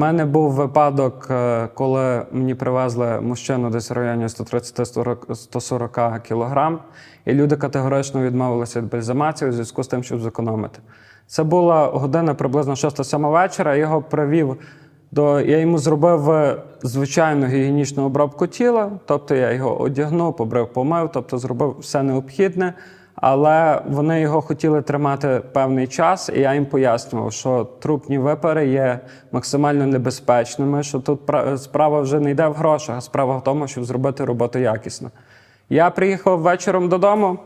У мене був випадок, е, коли мені привезли мужчину десь в районі 130-140 кілограм, і люди категорично відмовилися від бальзамації у зв'язку з тим, щоб зекономити. Це була година приблизно 6-7 вечора. Його привів до. Я йому зробив е, звичайну гігієнічну обробку тіла, тобто я його одягнув, побрив, помив, тобто зробив все необхідне. Але вони його хотіли тримати певний час, і я їм пояснював, що трупні випари є максимально небезпечними, що тут пра- справа вже не йде в грошах, а справа в тому, щоб зробити роботу якісно. Я приїхав вечором додому,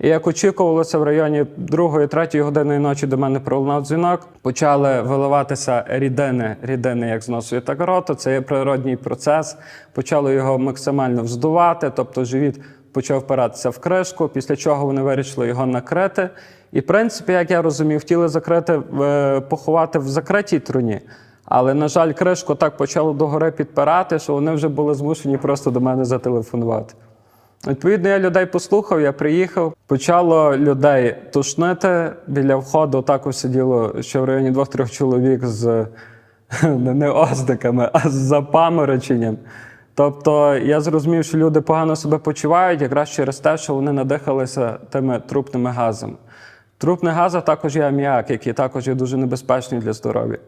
і як очікувалося, в районі 2-3 години ночі до мене пролунав дзвінок. Почали виливатися рідини, рідини як з носу так роту. Це є природній процес. Почали його максимально вздувати, тобто живіт почав впиратися в кришку, після чого вони вирішили його накрити. І, в принципі, як я розумів, хотіли закрити, е, поховати в закритій труні. Але, на жаль, кришку так почало догори підпирати, що вони вже були змушені просто до мене зателефонувати. Відповідно, я людей послухав, я приїхав. Почало людей тушнити. Біля входу також сиділо ще в районі двох-трьох чоловік з не оздиками, а з запамороченням. Тобто я зрозумів, що люди погано себе почувають якраз через те, що вони надихалися тими трупними газами. Трупний газ також є аміак, який також є дуже небезпечний для здоров'я.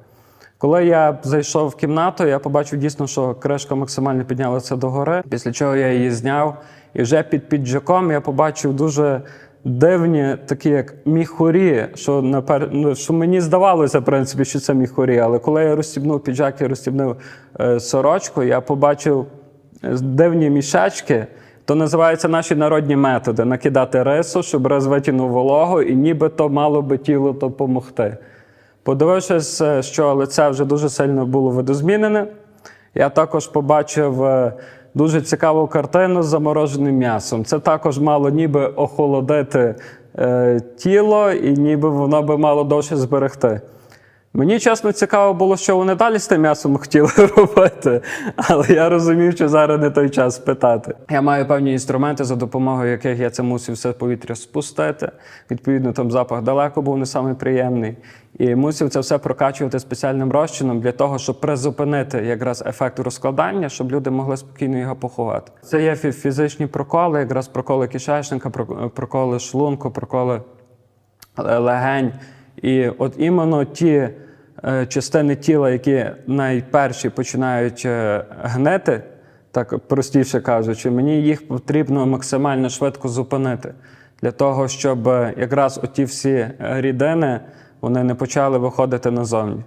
Коли я зайшов в кімнату, я побачив дійсно, що кришка максимально піднялася догори, після чого я її зняв. І вже під піджаком я побачив дуже дивні, такі як міхурі, що, напер... ну, що мені здавалося, в принципі, що це міхурі. Але коли я розстібнув піджак і розстібнув е, сорочку, я побачив дивні мішечки. То називаються наші народні методи накидати рису, щоб розвитіну вологу, і нібито мало би тіло допомогти. Подивившись, е, що лице вже дуже сильно було видозмінене, я також побачив е, дуже цікаву картину з замороженим м'ясом. Це також мало ніби охолодити е, тіло, і ніби воно би мало довше зберегти. Мені чесно цікаво було, що вони далі з тим м'ясом хотіли робити, але я розумів, що зараз не той час питати. Я маю певні інструменти, за допомогою яких я це мусив все повітря спустити. Відповідно, там запах далеко був не самий приємний. І мусив це все прокачувати спеціальним розчином для того, щоб призупинити якраз ефект розкладання, щоб люди могли спокійно його поховати. Це є фізичні проколи, якраз проколи кишечника, прок- проколи шлунку, проколи е, легень. І от іменно ті е, частини тіла, які найперші починають е, гнити, так простіше кажучи, мені їх потрібно максимально швидко зупинити для того, щоб е, якраз оті всі рідини вони не почали виходити назовні.